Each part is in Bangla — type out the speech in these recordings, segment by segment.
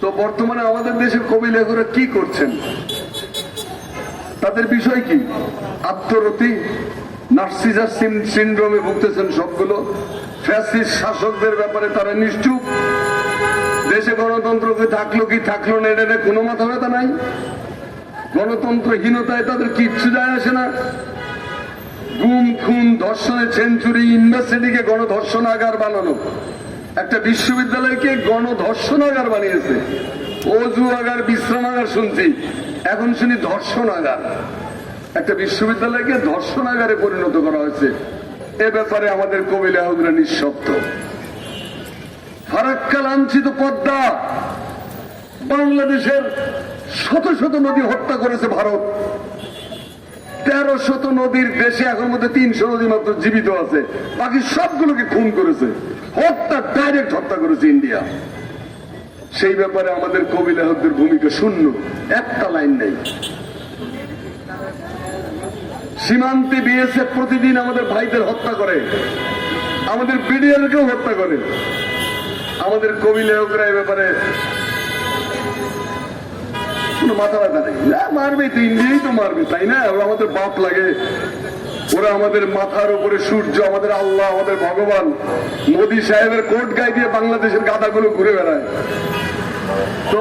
তো বর্তমানে আমাদের দেশের কবি লেখকরা কি করছেন? তাদের বিষয় কি? আত্মরতি নার্সিজার সিন্ড্রোমে ভুগতেছেন সবগুলো। ফ্যাসিস্ট শাসকদের ব্যাপারে তারা নিশ্চুপ। দেশে গণতন্ত্র কি থাকল কি থাকল না, এটা কোনো মাথা ব্যথা নাই। গণতন্ত্রহীনতায় তাদের কিচ্ছু যায় আসে না। গুম, খুন ধর্ষণের সেঞ্চুরি ইউনিভার্সিটিকে গণধর্ষণাগার বানানো। একটা বিশ্ববিদ্যালয়কে গণধর্ষণাগার বানিয়েছে। অজু আগার বিশ্রামাগার শুনছি। এখন শুনি ধর্ষণাগার একটা বিশ্ববিদ্যালয়কে ধর্ষণাগারে পরিণত করা হয়েছে। এ ব্যাপারে আমাদের কবি লেখকরা নিঃশব্দ। ফারাক্কা লাঞ্ছিত পদ্মা বাংলাদেশের শত শত নদী হত্যা করেছে ভারত। তেরো শত নদীর দেশে এখন মধ্যে তিনশো নদী মাত্র জীবিত আছে। বাকি সবগুলোকে খুন করেছে। হত্যা ডাইরেক্ট হত্যা করেছে ইন্ডিয়া সেই ব্যাপারে আমাদের কবি লেখকদের ভূমিকা শূন্য। একটা লাইন নেই। সীমান্তে বিএসএফ প্রতিদিন আমাদের ভাইদের হত্যা করে। আমাদের বিডিআরকেও হত্যা করে। আমাদের কবি লেখকরা এ ব্যাপারে কোনো মাথা ব্যথা নেই। মারবে তো ইন্ডিয়াই তো মারবে, তাই না? আমাদের বাপ লাগে ওরা আমাদের মাথার উপরে সূর্য, আমাদের আল্লাহ, আমাদের ভগবান। মোদী সাহেবের কোট গায়ে দিয়ে বাংলাদেশের গাদাগুলো ঘুরে বেড়ায়। তো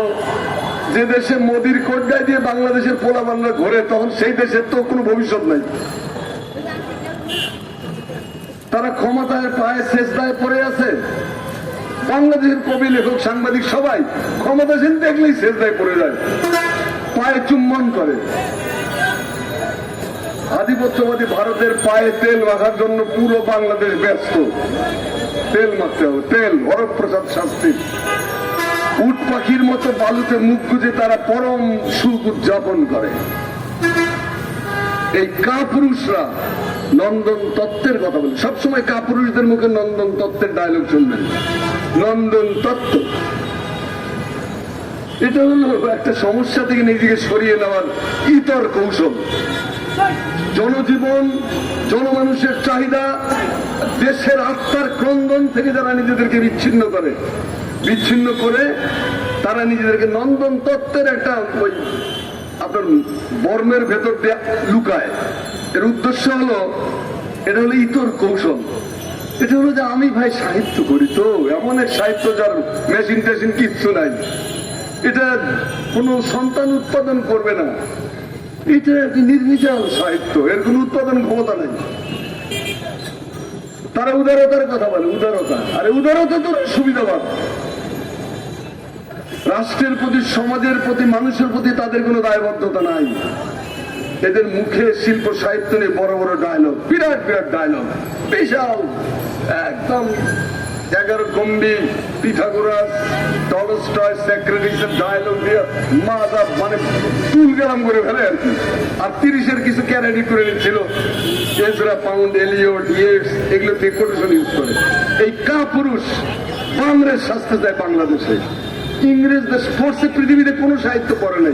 যে দেশে মোদির কোট গায়ে দিয়ে বাংলাদেশের পোলা বাংলা ঘোরে, তখন সেই দেশের তো কোনো ভবিষ্যৎ নাই। তারা ক্ষমতায় পায়ে শেষ দায় পড়ে আছে। বাংলাদেশের কবি, লেখক, সাংবাদিক সবাই ক্ষমতাসীন দেখলেই শেষ দায় পড়ে যায়। পায়ে চুম্বন করে। আধিপত্যবাদী ভারতের পায়ে তেল মাখার জন্য পুরো বাংলাদেশ ব্যস্ত। তেল মাখতে হবে, তেল, হরপ্রসাদ শাস্ত্রী। উট পাখির মতো বালুতে মুখ গুজে তারা পরম সুখ উদযাপন করে। এই কাপুরুষরা নন্দন তত্ত্বের কথা বলে। সবসময় কাপুরুষদের মুখে নন্দন তত্ত্বের ডায়লগ শুনবেন। নন্দন তত্ত্ব। এটা হলো একটা সমস্যা থেকে নিজেকে সরিয়ে নেওয়ার ইতর কৌশল। জনজীবন, জনমানুষের চাহিদা, দেশের আত্মার ক্রন্দন থেকে যারা নিজেদেরকে বিচ্ছিন্ন করে বিচ্ছিন্ন করে, তারা নিজেদেরকে নন্দন তত্ত্বের একটা ওই আপনার বর্মের ভেতর লুকায়। এর উদ্দেশ্য হলো, এটা হলো ইতর কৌশল। এটা হলো যে আমি ভাই সাহিত্য করি তো, এমন এক সাহিত্য যার মেশিন টেশিন কিচ্ছু নাই। এটা কোনো সন্তান উৎপাদন করবে না। এটা সাহিত্য, এর উৎপাদন ক্ষমতা নেই। তারা উদারতার কথা বলে, উদারতা। আরে উদারতা তো সুবিধাবাদ। রাষ্ট্রের প্রতি, সমাজের প্রতি, মানুষের প্রতি তাদের কোনো দায়বদ্ধতা নাই। এদের মুখে শিল্প, সাহিত্য নিয়ে বড় বড় ডায়লগ বিরাট বিরাট ডায়লগ বিশাল, একদম, এগারো গম্বি পিথাগোরাস টলস্টয় সেক্রেটারিসের ডায়লগ দিয়ে মাদা মানে তুল গরম করে ফেলে আর কি। আর তিরিশের কিছু ক্যারেডি করে নিচ্ছিল এজরা পাউন্ড এলিওট ইয়েটস এগুলো থেকে কোটেশন ইউজ করে। এই কা পুরুষ বাংলাদেশ শাস্তে যায় বাংলাদেশে। ইংরেজদের পড়ছে, পৃথিবীতে কোনো সাহিত্য পড়ে নাই।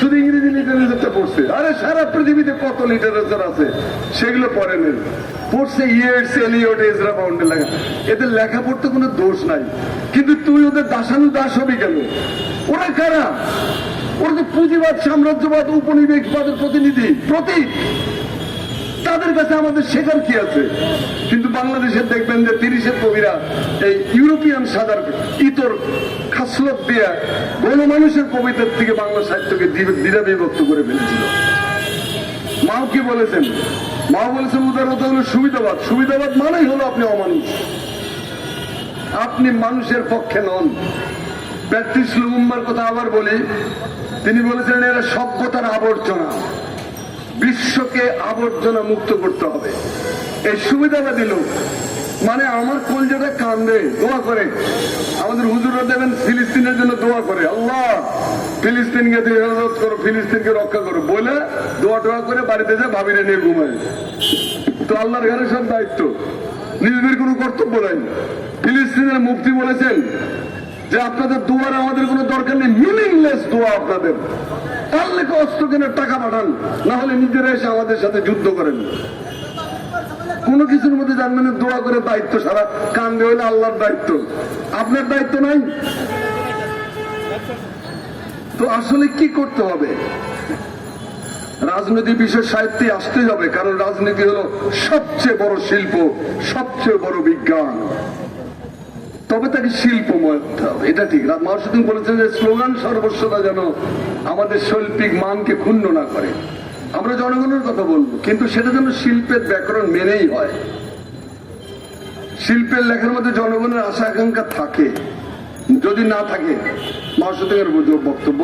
শুধু ইংরেজি লিটারেচারটা পড়ছে। আরে সারা পৃথিবীতে কত লিটারেচার আছে, সেগুলো পড়ে নেই। পড়ছে ইয়েটস এলিওট এজরা লেখা। এদের লেখা পড়তে কোনো দোষ নাই। কিন্তু তুই ওদের দাসানু দাস হবি কেন? ওরা কারা? ওরা তো পুঁজিবাদ, সাম্রাজ্যবাদ, উপনিবেশবাদের প্রতিনিধি। প্রতীক! তাদের কাছে আমাদের শেখার কি আছে? কিন্তু বাংলাদেশের দেখবেন যে তিরিশের কবিরা এই ইউরোপিয়ান সাদার ইতর খাসলত দিয়ে গণমানুষের কবিতার থেকে বাংলা সাহিত্যকে দ্বিধা বিভক্ত করে ফেলেছিল। মাও কি বলেছেন? মা বলেছেন উদারতা হলো সুবিধাবাদ। সুবিধাবাদ মানেই হলো আপনি অমানুষ। আপনি মানুষের পক্ষে নন। প্র্যাকটিস লুম্বার কথা আবার বলি। তিনি বলেছেন এরা সভ্যতার আবর্জনা। বিশ্বকে আবর্জনা মুক্ত করতে হবে। এই সুবিধাবাদী লোক মানে আমার কলজাটা কান্দে, দোয়া করে। আমাদের হুজুররা দেবেন, ফিলিস্তিনের জন্য দোয়া করে। আল্লাহ, ফিলিস্তিনকে হেফাজত করো, ফিলিস্তিনকে রক্ষা করো। বলে দোয়া টোয়া করে বাড়িতে যা ভাবিরে নিয়ে ঘুমায়। তো আল্লাহর ঘরে সব দায়িত্ব নিজেদের কোনো কর্তব্য নাই। ফিলিস্তিনের মুক্তি বলেছেন যে আপনাদের দোয়ার আমাদের কোনো দরকার নেই। মিনিংলেস দোয়া আপনাদের। অস্ত্র কেনার টাকা পাঠান? না হলে নিজেরা এসে আমাদের সাথে যুদ্ধ করেন। কোনো কিছুর মধ্যে দোয়া করে দায়িত্ব সারা। কান্দে হইলে আল্লাহর দায়িত্ব। আপনার দায়িত্ব নাই? তো আসলে কি করতে হবে? রাজনীতি বিষয় সাহিত্যে আসতে হবে, কারণ রাজনীতি হলো সবচেয়ে বড় শিল্প, সবচেয়ে বড় বিজ্ঞান। তবে তাকে শিল্পময় হতে হবে। এটা ঠিক। মাসুদ্দিন বলেছেন যে, স্লোগান সর্বস্বতা যেন আমাদের শৈল্পিক মানকে ক্ষুণ্ণ না করে। আমরা জনগণের কথা বলব, কিন্তু সেটা যেন শিল্পের ব্যাকরণ মেনেই হয়। শিল্পের লেখার মধ্যে জনগণের আশা আকাঙ্ক্ষা থাকে। যদি না থাকে মাসুদ্দিনের বক্তব্য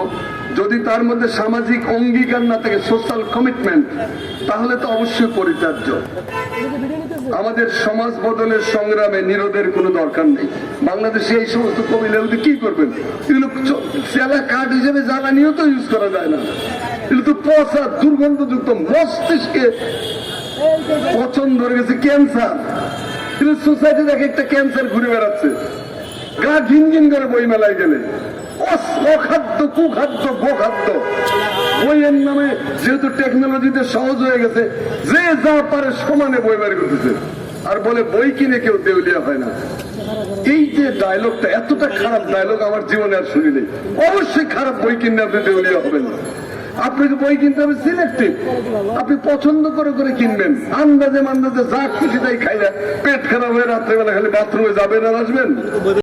যদি তার মধ্যে সামাজিক অঙ্গীকার না থাকে সোশ্যাল কমিটমেন্ট তাহলে তো অবশ্যই পরিত্যাজ্য। আমাদের সমাজ বদলের সংগ্রামে নিরোধের কোনো দরকার নেই। বাংলাদেশে এই সমস্ত কবিরা কি করবেন? এগুলো চেলা কাঠ হিসেবে জ্বালানিও তো ইউজ করা যায় না। এগুলো তো পচা দুর্গন্ধযুক্ত মস্তিষ্কে পচন ধরে গেছে ক্যান্সার কিন্তু সোসাইটি দেখে একটা ক্যান্সার ঘুরে বেড়াচ্ছে। গা ঘিন ঘিন করে বই মেলায় গেলে। অখাদ্য কুখাদ্য গোখাদ্য বইয়ের নামে যেহেতু টেকনোলজিতে সহজ হয়ে গেছে, যে যা পারে সমানে বই বের করতেছে। আর বলে বই কিনে কেউ দেউলিয়া হয় না। এই যে ডায়লগটা এতটা খারাপ ডায়লগ আমার জীবনে আর শুনি নেই। অবশ্যই খারাপ বই কিনে আপনি দেউলিয়া হবেন আপনাকে বই কিনতে হবে সিলেক্টিভ আপনি পছন্দ করে করে কিনবেন। আন্দাজে মান্দাজে যা খুশি তাই খাইয়া পেট খারাপ হয়ে রাত্রেবেলা খালি বাথরুমে যাবেন আর আসবেন।